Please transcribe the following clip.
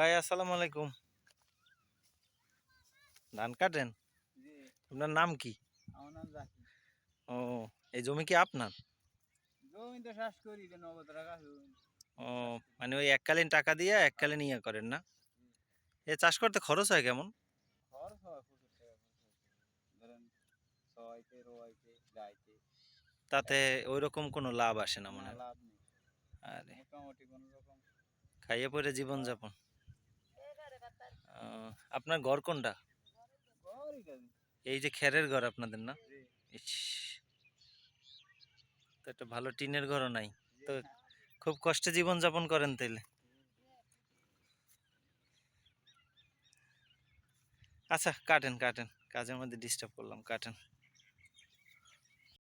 ভাই আসসালামু আলাইকুম। ধান কাটেন? আপনার নাম কি? আমার নাম জাকি ও এই জমি কি আপনার? জমি তো চাষ করি যে নগদ টাকা ও মানে ওই এককালীন টাকা দিয়ে এককালীন ইয়ে করেন না? এ চাষ করতে খরচ হয় কেমন? খরচ হয় প্রচুর টাকা খরচ। ধরেন ছয়তে রোয়াইতে গাইতে তাতে ওই রকম কোনো লাভ আসে না মনে হয়? লাভ নেই। আরে। মোটামুটি কোনো রকম খাইয়ে পরে জীবনযাপন। আপনার ঘর কোনটা? এই যে খেরের ঘর আপনাদের না? তো একটা ভালো টিনের ঘরও নাই। তো খুব কষ্টে জীবন যাপন করেন তাইলে। আচ্ছা কাটেন কাটেন। কাজের মধ্যে ডিস্টার্ব করলাম কাটেন।